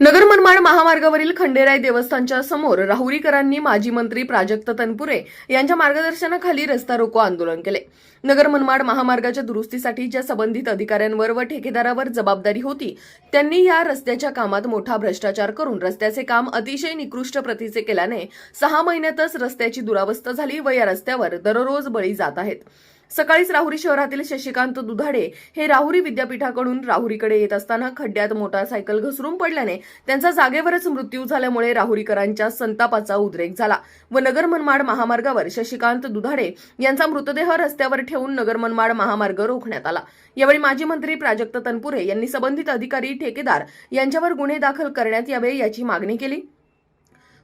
नगर मनमाड महामार्गावरील खंडेराय देवस्थानच्या समोर राहुरीकरांनी माजी मंत्री प्राजक्त तनपुरे यांच्या मार्गदर्शनाखाली रस्ता रोको आंदोलन केले. नगर मनमाड महामार्गाच्या दुरुस्तीसाठी ज्या संबंधित अधिकाऱ्यांवर व ठेकेदारावर जबाबदारी होती त्यांनी या रस्त्याच्या कामात मोठा भ्रष्टाचार करून रस्त्याचे काम अतिशय निकृष्ट प्रतीचे केल्याने सहा महिन्यातच रस्त्याची दुरावस्था झाली व या रस्त्यावर दररोज बळी जात आहेत. सकाळीच राहुरी शहरातील शशिकांत दुधाडे हे राहुरी विद्यापीठाकडून राहुरीकडे येत असताना खड्ड्यात मोटारसायकल घसरून पडल्याने त्यांचा जागेवरच मृत्यू झाल्यामुळे राहुरीकरांच्या संतापाचा उद्रेक झाला. व नगर मनमाड महामार्गावर शशिकांत दुधाडे यांचा मृतदेह रस्त्यावर ठेवून नगर मनमाड महामार्ग रोखण्यात आला. यावेळी माजी मंत्री प्राजक्त तनपुरे यांनी संबंधित अधिकारी ठेकेदार यांच्यावर गुन्हे दाखल करण्यात यावे याची मागणी केली.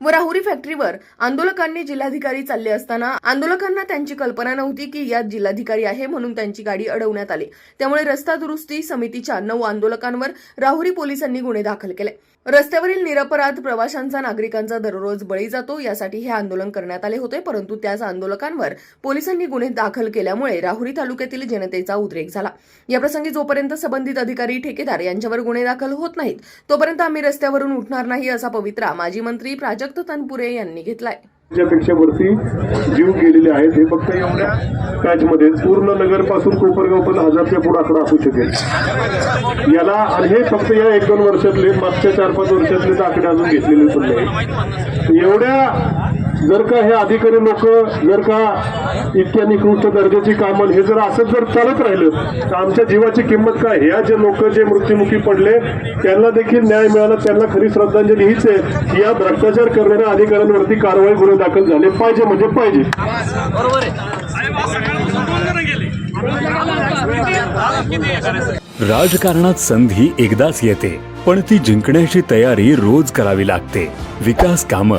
व राहुरी फॅक्टरीवर आंदोलकांनी जिल्हाधिकारी चालले असताना आंदोलकांना त्यांची कल्पना नव्हती की यात जिल्हाधिकारी आहे म्हणून त्यांची गाडी अडवण्यात आली. त्यामुळे रस्ता दुरुस्ती समितीच्या नऊ आंदोलकांवर राहुरी पोलिसांनी गुन्हे दाखल केले. रस्त्यावरील निरपराध प्रवाशांचा नागरिकांचा दररोज बळी जातो यासाठी हे आंदोलन करण्यात आले होते परंतु त्याच आंदोलकांवर पोलिसांनी गुन्हे दाखल केल्यामुळे राहुरी तालुक्यातील जनतेचा उद्रेक झाला. याप्रसंगी जोपर्यंत संबंधित अधिकारी ठेकेदार यांच्यावर गुन्हे दाखल होत नाहीत तोपर्यंत आम्ही रस्त्यावरून उठणार नाही असा पवित्रा माजी मंत्री प्राजक्त तनपुरे यांनी घेतलाय. पेक्षा वरती जीव गेलेले आहेत हे फक्त एवढ्या पॅचमध्ये पूर्ण नगरपासून कोपरगाव पण हजारच्या पुढे आकडा असू शकेल. याला आणि हे फक्त या एक दोन वर्षातले मागच्या चार पाच वर्षातले आकडे अजून घेतलेले पण नाही. एवढ्या जर का हे अधिकारी लोक जर का इतक्या निकृष्ट दर्जाची कामं हे जर असंच जर चालत राहिलं तर आमच्या जीवाची किंमत काय? ह्या जे लोक जे मृत्युमुखी पडले त्यांना देखील न्याय मिळाला त्यांना खरी श्रद्धांजली हीच आहे की या भ्रष्टाचार करणाऱ्या अधिकाऱ्यांवरती कारवाई गुन्हे दाखल झाले पाहिजे म्हणजे पाहिजे. राजकारणात संधी एकदाच येते पण ती जिंकण्याची तयारी रोज करावी लागते. विकास कामं